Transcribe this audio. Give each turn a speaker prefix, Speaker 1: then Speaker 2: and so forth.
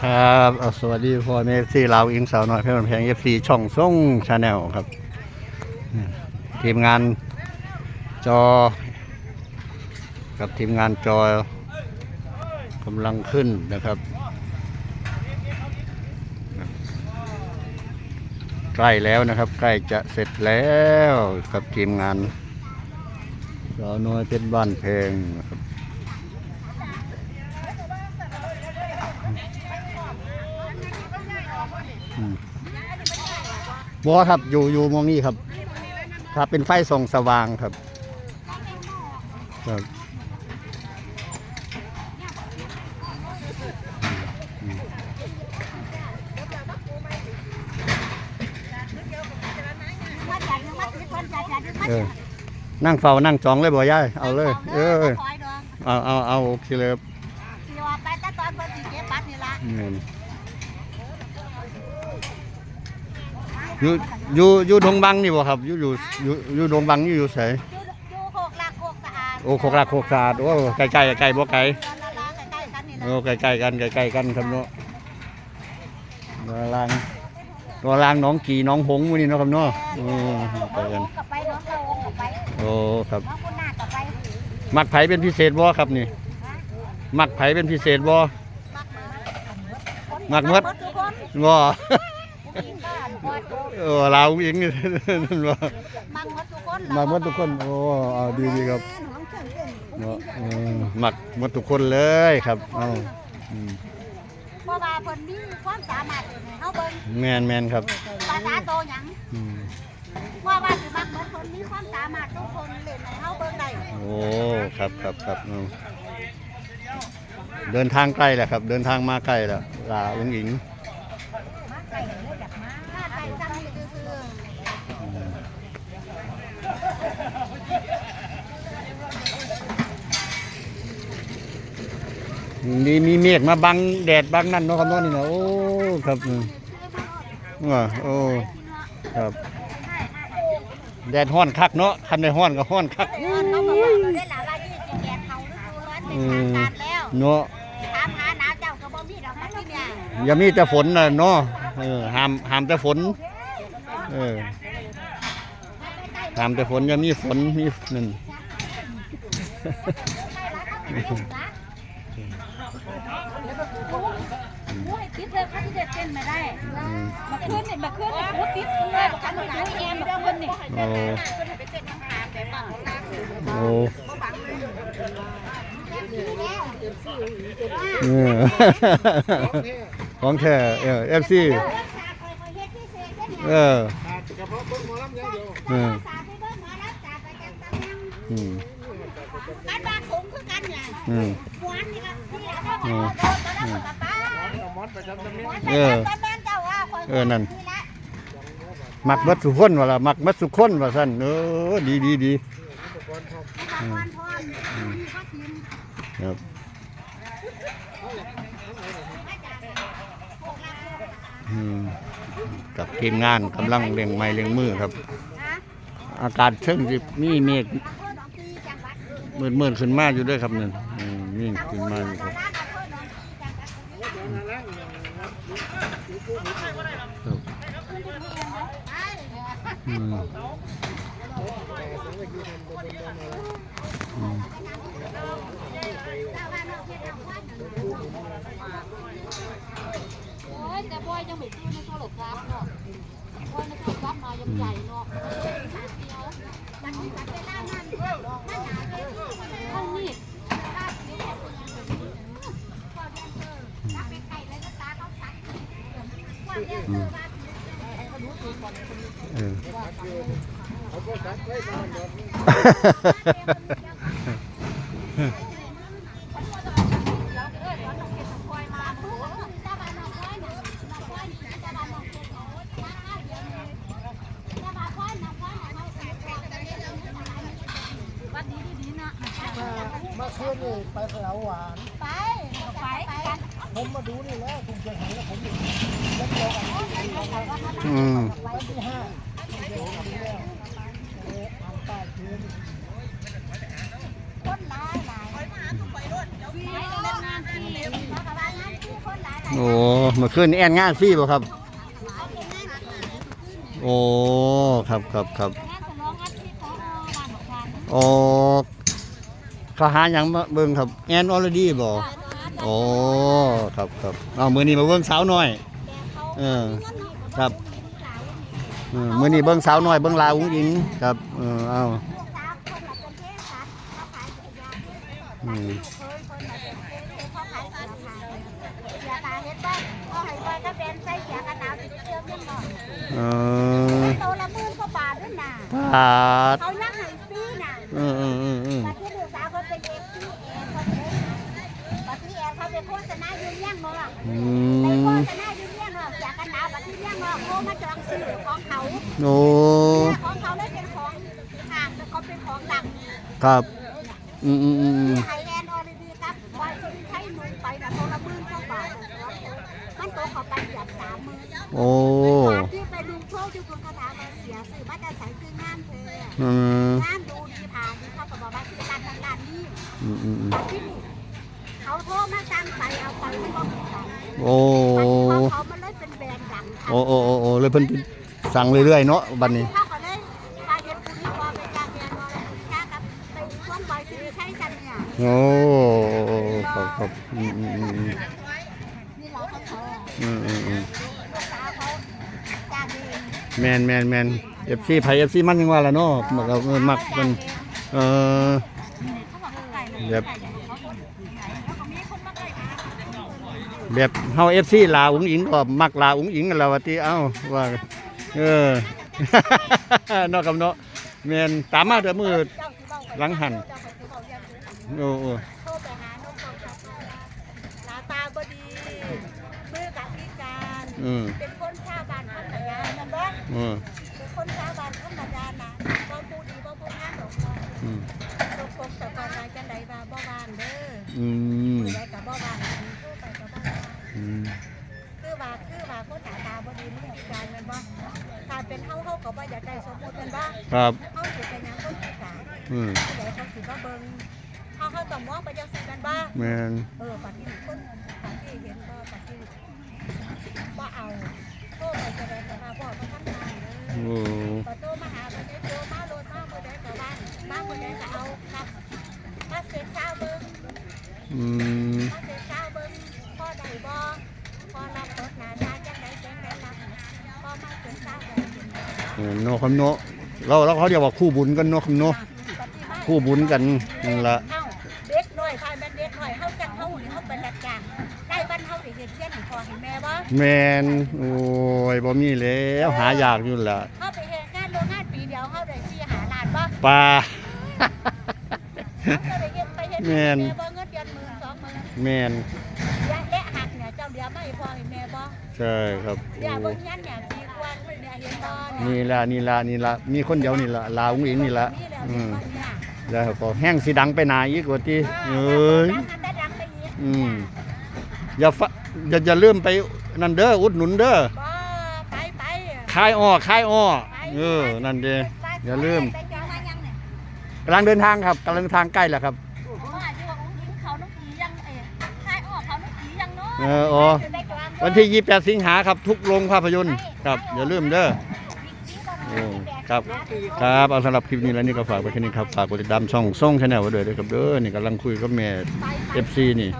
Speaker 1: ครับเอาสวัสดีพ่อเมฟซี่ลาวอิงสาวน้อยเพื่อนแพงเอฟซีช่องส่งชาแนลครับ ทีมงานจอ กับทีมงานจอกำลังขึ้นนะครับ ใกล้แล้วนะครับ ใกล้จะเสร็จแล้วกับทีมงานสาวน้อยเพชรบ้านเพลงนะครับ อืม บอครับอยู่อยู่หมองนี้ครับ ครับเป็นไฟส่องสว่างครับ ครับอืมเออนั่งเฝ้านั่งจองเลยบ่ยายเอาเลย เออเอาเอาเอาโอเคเลยครับ
Speaker 2: ไปแต่ตอนเพิ่นสิเก็บบัตรนี่ล่ะ
Speaker 1: อืมอยู่อยู่อยู่ดงบังนี่บ่ครับอยู่อยู่อยู่อยู่ดงบังอยู่อยู่ไส
Speaker 2: อยู่อยู่โคกลากโคกสะอาด
Speaker 1: โอ้โคกรักโคกสะอาดโอ้ใกล้ๆใกล้ๆบ่ไกล
Speaker 2: ตอนละลาใกล้ๆกันนี่
Speaker 1: โอ้
Speaker 2: ล่ะ
Speaker 1: ใกล้ๆกันใกล้ๆกันครับเนาะตัวลางตัวลางหน้องกี่หน้องหงส์มื้อนี้เนาะครับเนาะโอ้ไปกัน
Speaker 2: กับไปน้องเรากับไป
Speaker 1: โอ้ครับ
Speaker 2: น้องคุณนากับไป
Speaker 1: มักไผเป็นพิเศษบ่ครับนี่ มักไผเป็นพิเศษบ่ มักหมด
Speaker 2: ทุกคน
Speaker 1: บ่ เออลาวอิงนี่นั่นบ่
Speaker 2: มังหมดทุกคน
Speaker 1: มักหมดทุกคนโอ้เอาดีๆครับ
Speaker 2: น้องเชิญเชิญ
Speaker 1: เนาะเออมักหมดทุกคนเลยครับเอาอืม
Speaker 2: เพราะว่าเพิ่นมีความสามารถให้เฮาเบิ่ง
Speaker 1: แมนแมนครับ
Speaker 2: ภาษาโตหยัง
Speaker 1: อืม
Speaker 2: เพราะว่าสิมักเหมือนเพิ่นมีความสามารถทุกคนเล่นให้เฮาเบิ่งได้
Speaker 1: โอ้ครับครับครับอืมเดินทางใกล้แล้วครับ เดินทางมาใกล้แล้วลาอุ้งอิง
Speaker 2: มาไกลเลยอยากมาถ้าไกลซ้ำนี่ซื่อ
Speaker 1: มีมีเมฆมาบังแดดบังนั่นเนาะครับเนาะนี่นะโอ้ครับอืมว่าโอ้ครับแดดห้อนคักเนาะคันได้ห้อนก็ห้อนคัก
Speaker 2: ๆเขาบอกว่าเราได้หลายว่า20แกนเขาฤดูร้อนเป็นทางการแล้ว
Speaker 1: เนาะ
Speaker 2: ถามหาหนาวเจ้าก็บ่มีดอกนะที่เนี่ย
Speaker 1: อย่ามีแต่ฝนน่ะเนาะเออห้ามห้ามแต่ฝนเออห้ามแต่ฝนอย่ามีฝนมีนั่น
Speaker 2: โอ้ยติดเลยเขา ที่จะเต้นม่ได้
Speaker 1: มา
Speaker 2: ขึ้นเนี่ยมาขึ้นเนี่ยโอ้ติดเลยมาขึ้นเนี่ยแอนมาขึ้นเนี่ย
Speaker 1: โอ้โอ้ของแท้เออเอฟซีเออเอออืม
Speaker 2: การบางสงคือกันเนี่ย
Speaker 1: อืม
Speaker 2: หวานนี่ละนี่ละโดนโดนโดน โดนป้า
Speaker 1: เออ
Speaker 2: เจ้าว่า
Speaker 1: เออนั่น มักมัดสุคนว่าล่ะมักมัดสุคนว่าซั่นเออดีดีดี
Speaker 2: พรพรมีข้าทีม
Speaker 1: ครับอืมกับทีมงานกำลังเร่งไม้เร่งมือครับ
Speaker 2: นะ
Speaker 1: อากาศเชิงสิมีเมฆ
Speaker 2: อำเภอหนองปีจังหวัด
Speaker 1: มืดมืดๆขึ้นมาอยู่ด้วยครับนั่นอืมนี่ขึ้นมาอยู่ครับ
Speaker 2: ร้านอำเภอหนองปีจังหวัด
Speaker 1: ครับ อืมอืม
Speaker 2: โอ้ยแต่บอยยังไม่ซื้อในโทรศัพท์เนาะบอยในโทรศัพท์ม ายังใหญ่เนาะมันมีเวลานั่นเท่านี้
Speaker 1: อืมเออ
Speaker 2: วัดดีดีๆนะ
Speaker 3: มาคืนนี่ไปสระหวาน
Speaker 2: ไปไปกัน
Speaker 3: ผมมาดูนี่แล้วถูกจะเห็นแล้วผม อื
Speaker 1: ม
Speaker 3: วันที่ห้าเดี๋ยวกันแล้วเอออ่างใต้คืน
Speaker 2: คนหลายหลายไปมาทุกไปรถเดี๋ยวพี่เล่นงานที่มากับบ้านงานที่คนหลายหล
Speaker 1: โอ้เมื่อคืนนี่แอนงานฟรีบ่ครับ โอ้ครับครับครับ
Speaker 2: งานฉลองอาทิตย์ของบ้าฮัน
Speaker 1: โอ้ขาหาหยังมาเบิ่งครับ แอนออลดีบ่โอ้ครับครับเอามือนี้มาเบิ่งสาวหน้อย เออครับเออมื้อนี้เบิ่งสาวน้อยเบิ่งลาวอุ้งอิงครับเออเอา
Speaker 2: ลูกสาวคนละเป็นเทศสัตว์เขาขายจักรยาน
Speaker 1: อืม
Speaker 2: ลูกเคยคนละเป็นเทศเขาขายเสือขายเสือตาเฮ็ดบ้านเขาให้บ้านก็เป็นใส่เสือกระดาวติดเชื้อเงินหน่อย
Speaker 1: เออ
Speaker 2: โตละหมื่นกว่าบาทด้วยนะ
Speaker 1: ปาด
Speaker 2: เขายังให้ฟรีนะ
Speaker 1: เออเออเออเออ
Speaker 2: บัดที่ลูกสาวเขาเป็นเอฟซีแอนเขาเป็นบัดที่แอนเขาเป็นโฆษณายืนยันเนาะ
Speaker 1: อื
Speaker 2: ในโฆ
Speaker 1: ม
Speaker 2: มาจองซื้อของเขา
Speaker 1: โอ้
Speaker 2: ของเขาเลยเป็นของห่างแต่เขาเป็นของดัง
Speaker 1: ครับอืมอืมอืมอืม
Speaker 2: ไทยแลนด์ออริจิครับบอยคนไทยนุ่งไปนะโทรมื่นเข้าบาทมันโตเขาไปหยัดสามมือ
Speaker 1: โอ้
Speaker 2: ที่ไปลุงโชว์ที่คุณคาถามาเสียสื่อมาจะใส่คืองานเธอ
Speaker 1: อืม
Speaker 2: งานดูดีผ่านเขาก็บอกว่าคือการทำงานนี้
Speaker 1: อืมอืมอืม
Speaker 2: ที่นี่เขาโทรมาจ้างไปเอาไปไม่ต้องขาย
Speaker 1: โอ้
Speaker 2: เขา
Speaker 1: โอ้โอ้โอ้โอ้เลยเพิ่นสั่งเรื่อยๆเนาะบัดนี้
Speaker 2: เขาก็เลยพาเด็กคุณนี่พอไปจ้างแบรนด์มาแล้วจ้างกับไปช่วงบ่อยคือใช้กันเนี่ย
Speaker 1: โอ้ครับครับอืมอืมอืมอืม
Speaker 2: นี่เราเขาเขา
Speaker 1: อืมอืมอืม
Speaker 2: ลูกสาวเขาจ้างเอง
Speaker 1: แมนแมนแมนเอฟซีไผเอฟซีมันยังว่าละเนาะมักเอาเออมักมันเออแบบ แบบเฮาเอฟซีลาอุ้งอิงก็มักลาอุ้งอิงกันแล้วว่าติเอ้าว่าเออเนาะครับเนาะแม่นตามมาเด้อมือหลังหันโอ้โอ้
Speaker 2: โทรไปหานกเขาจับหน้าตาบดีมือกับพิการ
Speaker 1: อืม
Speaker 2: เป็นคนชาวบ้านธรรมดานั่นเด้อ
Speaker 1: อืม
Speaker 2: เป็นคนชาวบ้านธรรมดานะบ่พูดดีบ่พูดงานดอกเนาะ
Speaker 1: อืม
Speaker 2: ตกปกตะกอนนายจังใดว่าบ่บ้านเด้อ
Speaker 1: อืม
Speaker 2: ผู้ใดก็บ่บ้านอันนี้โทรไปก็บ่บ้าน
Speaker 1: อืม
Speaker 2: คือว่าคือว่าคนห น้าตาบ่ดีมือพิการแม่นบ่ถ้าเป็นเฮาเฮาก็บ่อยากได้สมมุติแม่นบ่
Speaker 1: ครับ
Speaker 2: เฮาสิเป็นหยังคนพิการ
Speaker 1: อืม
Speaker 2: ผู้ใดเขาสิมาเบิ่งเฮาเฮาต้องมองไปจังซี่แม่นบ่
Speaker 1: แม่น
Speaker 2: เออปัดที่คนปัดที่เห็นบ่ปัดที่บ่เอาโทรไปจะได้ก็มาบ่มาทำงานเด้
Speaker 1: โอ้
Speaker 2: อปัดโทรมาหาบ่ได้โทรมาโลดมาบ่ได้ก็ว่างมาบ่ได้ก็เอาครับมาเสร็จเช้าเบิ่ง
Speaker 1: อืม
Speaker 2: มาเสร็จเช้าเบิ่งพอได้บ่พอรับรถหน้าตาจังไดจังไดรับพอมาเสร็จเช้าเบิ่ง
Speaker 1: เออเนาะครับเนาะเราเราเขาเรียกว่าคู่บุญกันเนาะครับเนาะ
Speaker 2: ปัดที่มา
Speaker 1: คู่บุญกันนั่นละ
Speaker 2: เอ้าเด็กน้อยพาแม่นเด็กน้อยเฮาจังเฮานี่เฮาเป็นรับจ้างได้บ้านเฮาได้เฮ็ดเพี้ยนให้พ่อให้แม่บ่
Speaker 1: แมนโอ้ยบ่มีแล้วหายากอยู่ล่ะ
Speaker 2: เข้าไปเฮ็ดงานโรงงานปีเดียวเข้าได้ที่หาล้านบ่
Speaker 1: ปลา
Speaker 2: เข้าไปเฮ็ดไปเฮ็ด
Speaker 1: แม่น
Speaker 2: แม่บ่เงินเดือนหมื่นสองหมื่น
Speaker 1: แมน
Speaker 2: และและหักเนี่ยเจ้าเดียวไม่พอให้แม่บ่
Speaker 1: ใช่ครับ
Speaker 2: เดี๋ยว
Speaker 1: โอ้
Speaker 2: เบิ่งยันเนี่ยปีกว่าเนี่ยเห็นบ่เนี่ย
Speaker 1: นี่ละนี่ละนี่ละมีคนเดียวนี่ละลาวอุ้งอิงนี่ละ
Speaker 2: นี่แล้ว
Speaker 1: อื
Speaker 2: เห็น
Speaker 1: ม
Speaker 2: บ่เนี่ย
Speaker 1: แล้วก็แห้งสิดังไปหนาอีกว่าติ
Speaker 2: เอ
Speaker 1: เอ้
Speaker 2: อยดังอันดังไปอีก
Speaker 1: อืมอย่าฟะอย่าอย่าลืมไปนั่นเด้ออุดหนุนเด้อ
Speaker 2: บ่ไปไป
Speaker 1: คายอ้อคายอ้อเออนั่นเด้อย่าลืม
Speaker 2: ไปจองมายังเนี่ย
Speaker 1: กำลังเดินทางครับกำลังเดินทางใกล้แล้วครับ
Speaker 2: เขาอาจจะว่าอุ้งอิงเขาน้องผียังเอ้คายออกเขาน้องผียังเนาะ
Speaker 1: เอออ๋อ
Speaker 2: ได้กลาง
Speaker 1: วันที่ 28 สิงหาครับ ทุกโรงภาพยนตร์ ครับอย่าลืมเด้อโอ้ครับครับเอาสำหรับคลิปนี้แล้วนี่ก็ฝากไว้แค่นี้ครับฝากกดติดตามช่องส่งชาแนลไว้ด้วยด้อครับเด้อนี่กำลังคุยกับแม่ FC นี่